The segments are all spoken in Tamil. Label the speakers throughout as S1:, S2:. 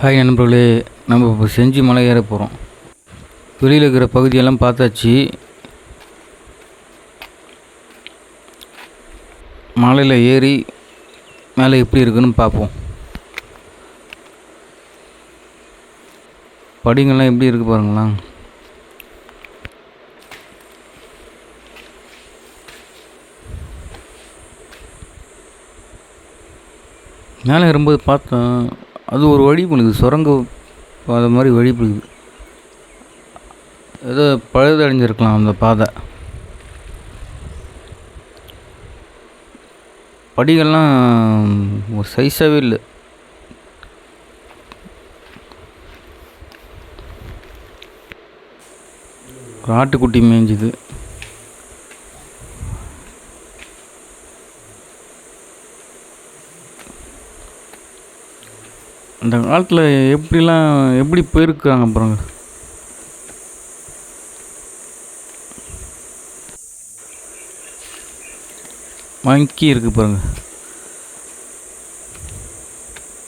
S1: ஹாய் நண்பர்களே நம்ம இப்போ செஞ்சு மலை ஏற போகிறோம் வெளியில் இருக்கிற பகுதியெல்லாம் பார்த்தாச்சு. மலையில் ஏறி மேலே எப்படி இருக்குன்னு பார்ப்போம். படிங்கள்லாம் எப்படி இருக்கு பாருங்களேன். மேலே ஏறும்போது பார்த்தேன் அது ஒரு வழி பண்ணுது சுரங்க பாதை மாதிரி வழி பண்ணுது ஏதோ பழுதடைஞ்சிருக்கலாம் அந்த பாதை. படிகள்லாம் ஒரு சைஸாகவே இல்லை. ஒரு ஆட்டுக்குட்டி மேய்ஞ்சுது. அந்த காலத்தில் எப்படிலாம் எப்படி போயிருக்காங்க பாருங்க. மங்கி இருக்குது பாருங்க.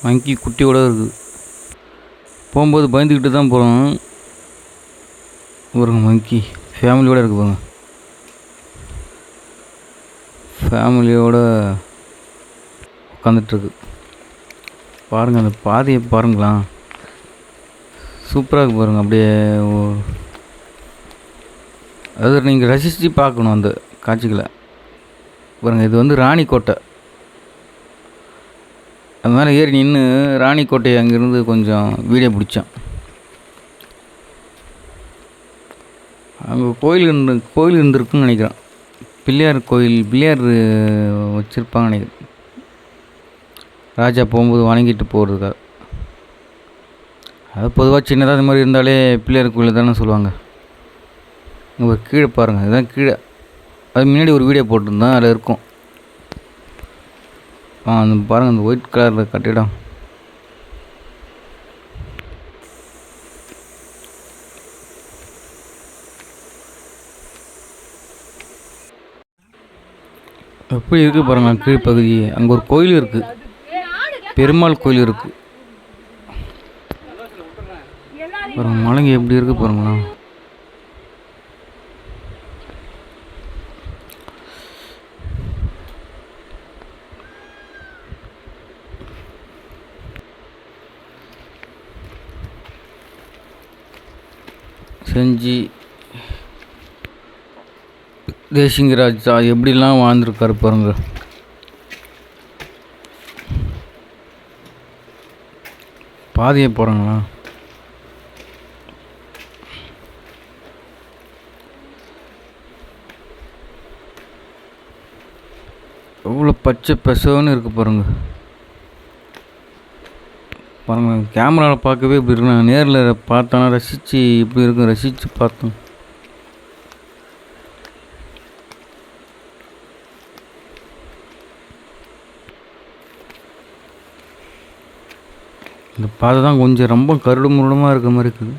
S1: மங்கி குட்டியோட இருக்குது போகும்போது பயந்துக்கிட்டு தான் போகிறோம் பாருங்க மங்கி ஃபேமிலியோட இருக்கு பாருங்க. ஃபேமிலியோட உட்காந்துட்ருக்கு பாருங்கள் அந்த பாதையை பாருங்களா. சூப்பராக இருக்கு பாருங்கள் அப்படியே ஓ- நீங்கள் ரசித்து பார்க்கணும் அந்த காட்சிகளை. பாருங்கள் இது வந்து ராணிக்கோட்டை. அது மேலே ஏறி நின்று ராணிக்கோட்டையை அங்கேருந்து கொஞ்சம் வீடியோ பிடிச்சோம் அங்கே கோயில் இருந்து கோயில் இருந்திருக்குன்னு நினைக்கிறேன். பிள்ளையார் கோயில் பிள்ளையார் வச்சுருப்பாங்கன்னு நினைக்கிறேன். ராஜா போகும்போது வணங்கிட்டு போகிறதுக்கா அது பொதுவாக சின்னதாக இந்த மாதிரி இருந்தாலே பிள்ளையார் கோயில் தானே சொல்லுவாங்க. ஒரு கீழே பாருங்கள் இதுதான் கீழே. அது முன்னாடி ஒரு வீடியோ போட்டிருந்தேன் அதில் இருக்கும். ஆ அந்த பாருங்கள் அந்த ஒயிட் கலரில் கட்டிடம். எப்படி இருக்குது பாருங்கள் கீழ்ப்பகுதி. அங்கே ஒரு கோயில் இருக்குது பெருமாள் கோயில் இருக்குது அப்புறம் மலைங்க எப்படி இருக்குது பாருங்களா. செஞ்சி தேசிங்கராஜா எப்படிலாம் வாழ்ந்துருக்காரு பாருங்கள் பாதியை போகிறாங்களா எவ்வளோ பச்சை பெசவன்னு இருக்கு பாருங்க. பாருங்க கேமராவில் பார்க்கவே இப்படி இருக்கு. நான் நேரில் பார்த்தோன்னா ரசித்து இப்படி இருக்கும் ரசித்து பார்த்தோம். இந்த பாதை தான் கொஞ்சம் ரொம்ப கருடு முருடமாக இருக்க மாதிரி இருக்குது.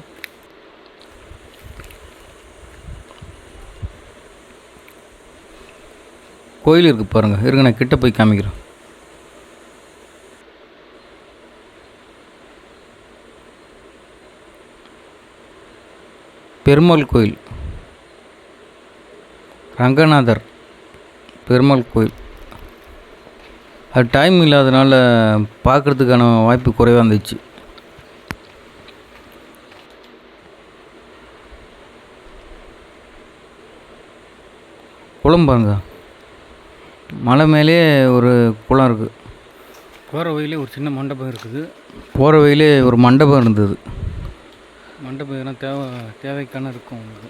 S1: கோயில் இருக்குது பாருங்கள் இருங்க நான் கிட்ட போய் காமிக்கிறேன். பெருமாள் கோயில். ரங்கநாதர் பெருமாள் கோயில். அது டைம் இல்லாதனால பார்க்குறதுக்கான வாய்ப்பு குறைவாக இருந்துச்சு. குளம் பாருங்க. மலை மேலே ஒரு குளம் இருக்குது போகிற வழியிலே ஒரு சின்ன மண்டபம் இருக்குது. போகிற வழியிலே ஒரு மண்டபம் இருந்தது. மண்டபம் எதனா தேவை தேவைக்கான இருக்கும் உங்களுக்கு.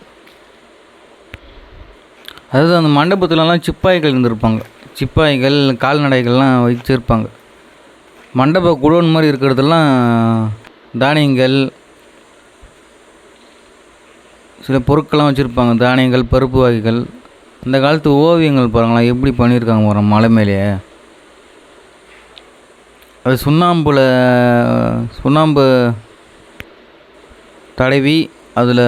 S1: அதாவது அந்த மண்டபத்துலலாம் சிப்பாய்கள் இருந்திருப்பாங்க. சிப்பாய்கள் கால்நடைகள்லாம் வச்சிருப்பாங்க. மண்டப குடோன் மாதிரி இருக்கிறதெல்லாம் தானியங்கள் சில பொருட்கள்லாம் வச்சுருப்பாங்க. தானியங்கள் பருப்பு வகைகள். அந்த காலத்து ஓவியங்கள் பாருங்களேன் எப்படி பண்ணியிருக்காங்க பாருங்க மலை மேலேயே. அது சுண்ணாம்பில் சுண்ணாம்பு தடவி அதில்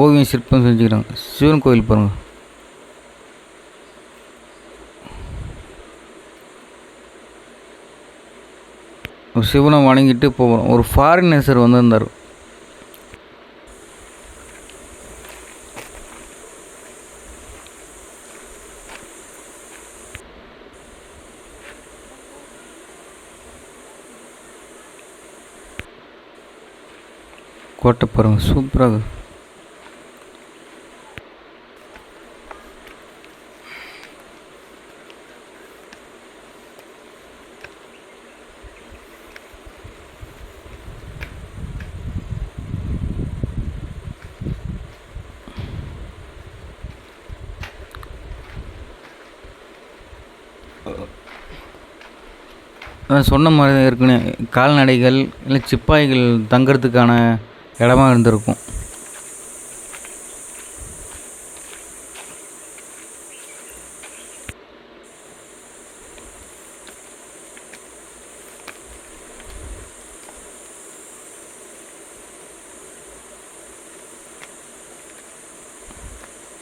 S1: ஓவியம் சிற்பம் செஞ்சுக்கிறாங்க. சிவன் கோயில் பாருங்கள் சிவனை வணங்கிட்டு போகிறோம் ஒரு ஃபாரினர்ஸர் வந்திருந்தார். கோட்டை பாருங்க சூப்பராக சொன்ன மாதிரி தான் ஏற்கனவே கால்நடைகள் இல்லை சிப்பாய்கள் தங்குறதுக்கான இடமா இருந்திருக்கும்.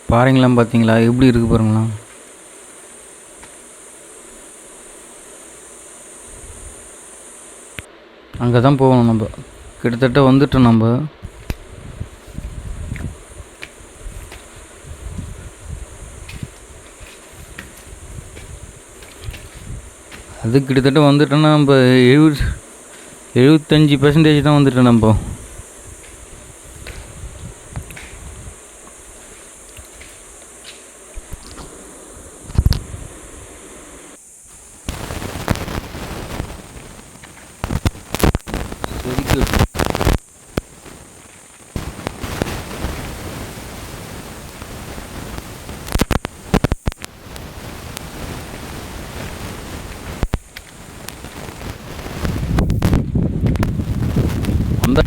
S1: பாறைங்களாம் பார்த்தீங்களா எப்படி இருக்கு பாருங்களா அங்கே தான் போகணும் நம்ம. கிட்டத்தட்ட வந்துட்டோம் நம்ம. அது கிட்டத்தட்ட வந்துட்டோன்னா நம்ம எழுபது எழுபத்தஞ்சி பர்சன்டேஜ் தான் வந்துட்டோம் நம்ம. அந்த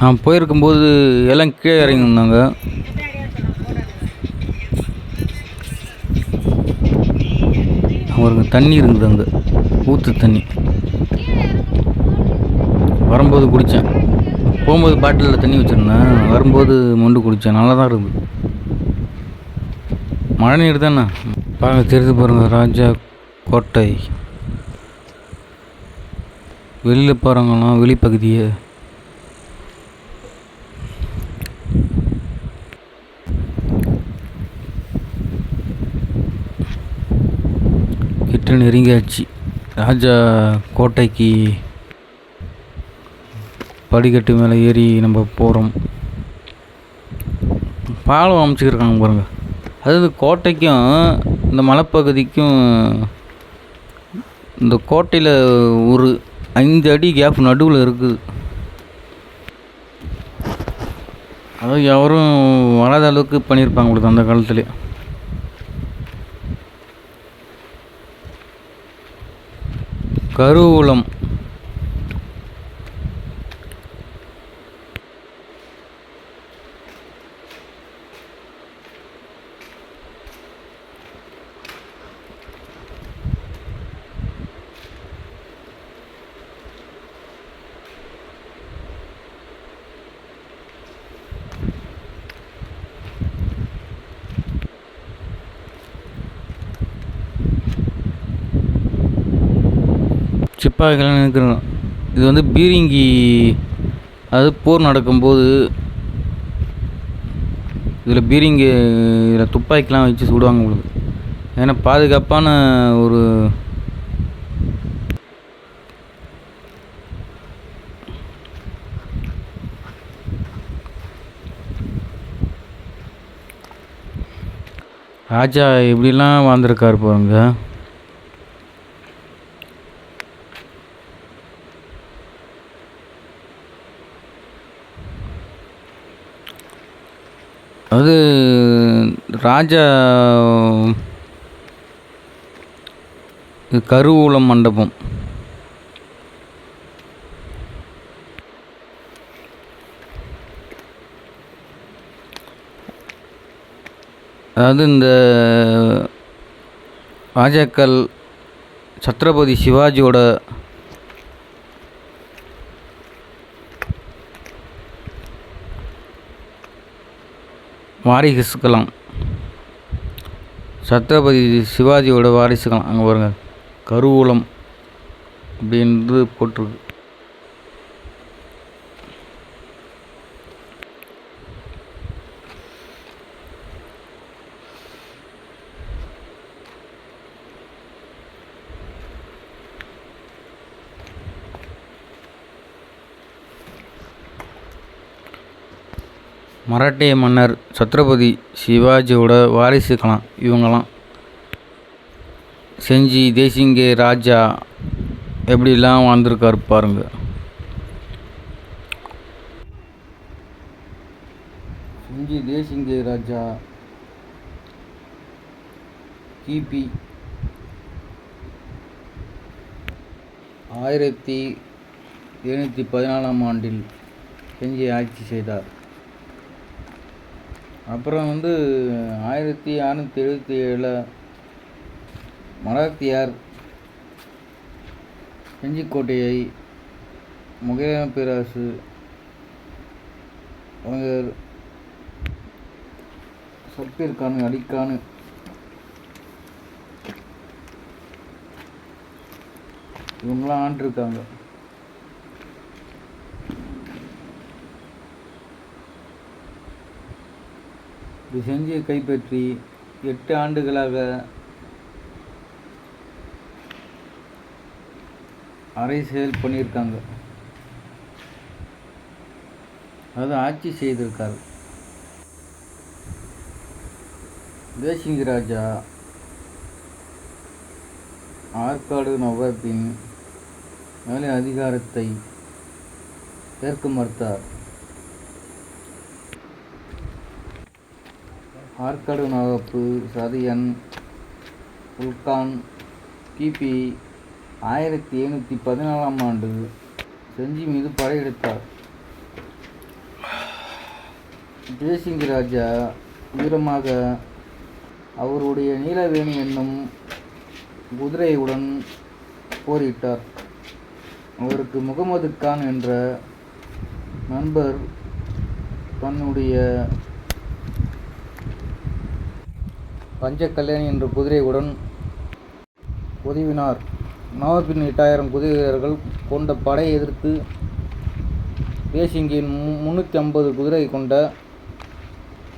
S1: நான் போயிருக்கும்போது எல்லாம் கீழே இறங்கியிருந்தாங்க அவருக்கு தண்ணி இருந்தது அங்கே. ஊற்று தண்ணி. வரும்போது குடித்தேன் போகும்போது பாட்டிலில் தண்ணி வச்சுருந்தேன். வரும்போது மொண்டு குடித்தேன் நல்லா தான் இருக்குது மழை நீர் தானே? பாருங்க தெரிஞ்சு பாருங்கள் ராஜா கோட்டை. வெளியில் போகிறாங்களாம் வெளிப்பகுதியை கிட்ட நெருங்கியாச்சு. ராஜா கோட்டைக்கு படிக்கட்டு மேலே ஏறி நம்ம போகிறோம் பாலம் அமைச்சிக்கிருக்காங்க பாருங்க. அதாவது கோட்டைக்கும் இந்த மலைப்பகுதிக்கும் இந்த கோட்டையில் ஒரு ஐந்து அடி கேப் நடுவில் இருக்குது. அதாவது யாரும் வராத அளவுக்கு பண்ணியிருப்பாங்க உங்களுக்கு அந்த காலத்துலேயே கருவூலம். சிப்பாய்கள் நிற்கிறோம் இது வந்து பீரிங்கி அதாவது போர் நடக்கும்போது இதில் பீரிங்கி இதில் துப்பாக்கிலாம் வச்சு சுடுவாங்க உங்களுக்கு ஏன்னா பாதுகாப்பான ஒரு ராஜா எப்படிலாம் வாழ்ந்துருக்காரு பாருங்க அது ராஜா இது கருவூலம் மண்டபம். அதாவது இந்த ராஜாக்கள் சத்ரபதி சிவாஜியோட வாரிசுக்கலாம் சத்ரபதி சிவாஜியோட வாரிசுக்கலாம் அங்கே பாருங்கள் கருவூலம் அப்படின்றது போட்டிருக்கு. மராட்டிய மன்னர் சத்ரபதி சிவாஜியோட வாரிசுக்கலாம் இவங்களாம். செஞ்சி தேசிங்கே ராஜா எப்படிலாம் வாழ்ந்திருக்காரு பாருங்க. செஞ்சி தேசிங்கே ராஜா கிபி ஆயிரத்தி எழுநூற்றி பதினாலாம் ஆண்டில் செஞ்சி ஆட்சி செய்தார். அப்புறம் வந்து ஆயிரத்தி அறநூற்றி எழுபத்தி ஏழில் மராத்தியார் செஞ்சிக்கோட்டையை முகலாய பேராசு அவங்க சப்பீர்கானு அலிகானு இவங்களாம் ஆண்டிருக்காங்க. இது செஞ்சியை கைப்பற்றி எட்டு ஆண்டுகளாக அரசியல் பண்ணியிருக்காங்க. அதாவது ஆட்சி செய்திருக்கார். தேசிங்க ராஜா ஆற்காடு நவாப்பின் மேலே அதிகாரத்தை ஏற்க மறுத்தார். ஆற்காடு நவாப்பு சதியன் உல்கான் கிபி ஆயிரத்தி எழுநூற்றி பதினாலாம் ஆண்டு செஞ்சி மீது படையெடுத்தார். ஜெயசிங்க ராஜா வீரமாக அவருடைய நீலவேணி என்னும் குதிரையுடன் போரிட்டார். அவருக்கு முகமது கான் என்ற நண்பர் தன்னுடைய பஞ்சக்கல்யாணி என்ற குதிரையுடன் உதவினார் நவாபின் எட்டாயிரம் குதிரை வீரர்கள் கொண்ட படையை எதிர்த்து பேசிங்கின் முந்நூற்றி ஐம்பது குதிரை கொண்ட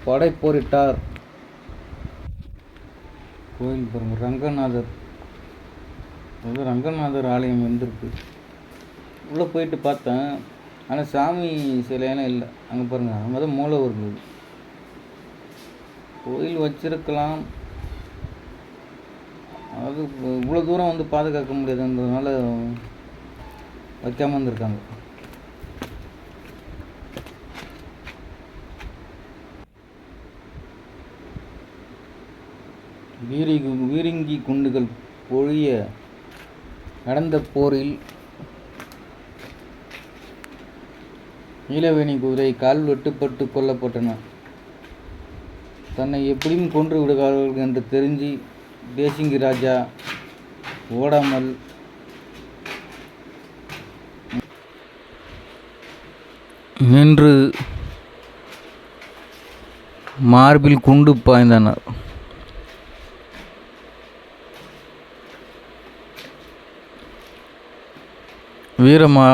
S1: படை போரிட்டார். கோயில் பாருங்க ரங்கநாதர் அது ரங்கநாதர் ஆலயம் வந்திருக்கு. உள்ளே போயிட்டு பார்த்தேன். ஆனால் சாமி சிலையெல்லாம் இல்லை. அங்கே பாருங்கள் அங்கே தான் மூலவர் இருக்குது கோயில் வச்சிருக்கலாம். அது இவ்வளோ தூரம் வந்து பாதுகாக்க முடியாதுன்றதுனால வைக்காமல் இருந்திருக்காங்க. வீரி வீரிங்கி குண்டுகள் பொழிய நடந்த போரில் நீலவேணி குதிரை கால் வெட்டுப்பட்டு கொல்லப்பட்டன. தன்னை எப்படியும் கொன்று விடுகிறார்கள் என்று தெரிஞ்சு தேசிங்கி ராஜா ஓடாமல் நின்று மார்பில் குண்டு பாய்ந்தனர். வீரமா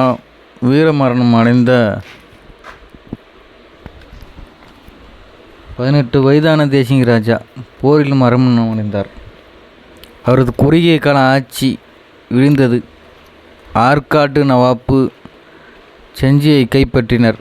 S1: வீரமரணம் அடைந்த பதினெட்டு வயதான தேசிங்க ராஜா போரில் மரணம் அடைந்தார் அவரது குறுகிய கால ஆட்சி விழுந்தது. ஆற்காட்டு நவாப்பு செஞ்சியை கைப்பற்றினர்.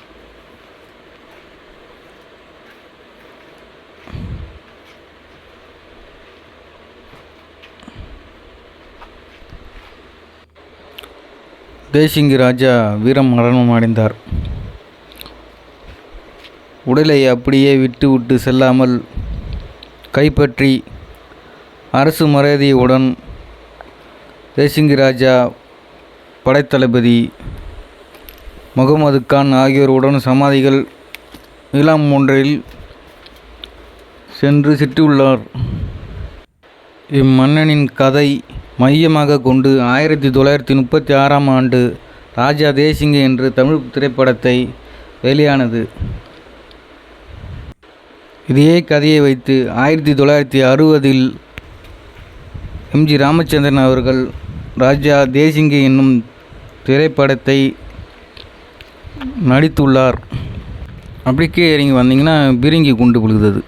S1: தேசிங்கு ராஜா வீரம் மரணம் அடைந்தார். உடலை அப்படியே விட்டு விட்டு செல்லாமல் கைப்பற்றி அரசு மரியாதையுடன் தேசிங்கி ராஜா படைத்தளபதி முகமது கான் ஆகியோருடன் சமாதிகள் நீலாம் ஒன்றில் சென்று சிட்டியுள்ளார் இம்மன்னனின் கதை மையமாக கொண்டு ஆயிரத்தி தொள்ளாயிரத்தி முப்பத்தி ஆறாம் ஆண்டு ராஜா தேசிங்க என்று தமிழ் திரைப்படத்தை வெளியானது. இதே கதையை வைத்து ஆயிரத்தி தொள்ளாயிரத்தி அறுபதில் எம்ஜி ராமச்சந்திரன் அவர்கள் ராஜா தேசிங்கி என்னும் திரைப்படத்தை நடித்துள்ளார். அப்படிக்கே இறங்கி வந்தீங்கன்னா பிரிங்கி குண்டு விழுகுது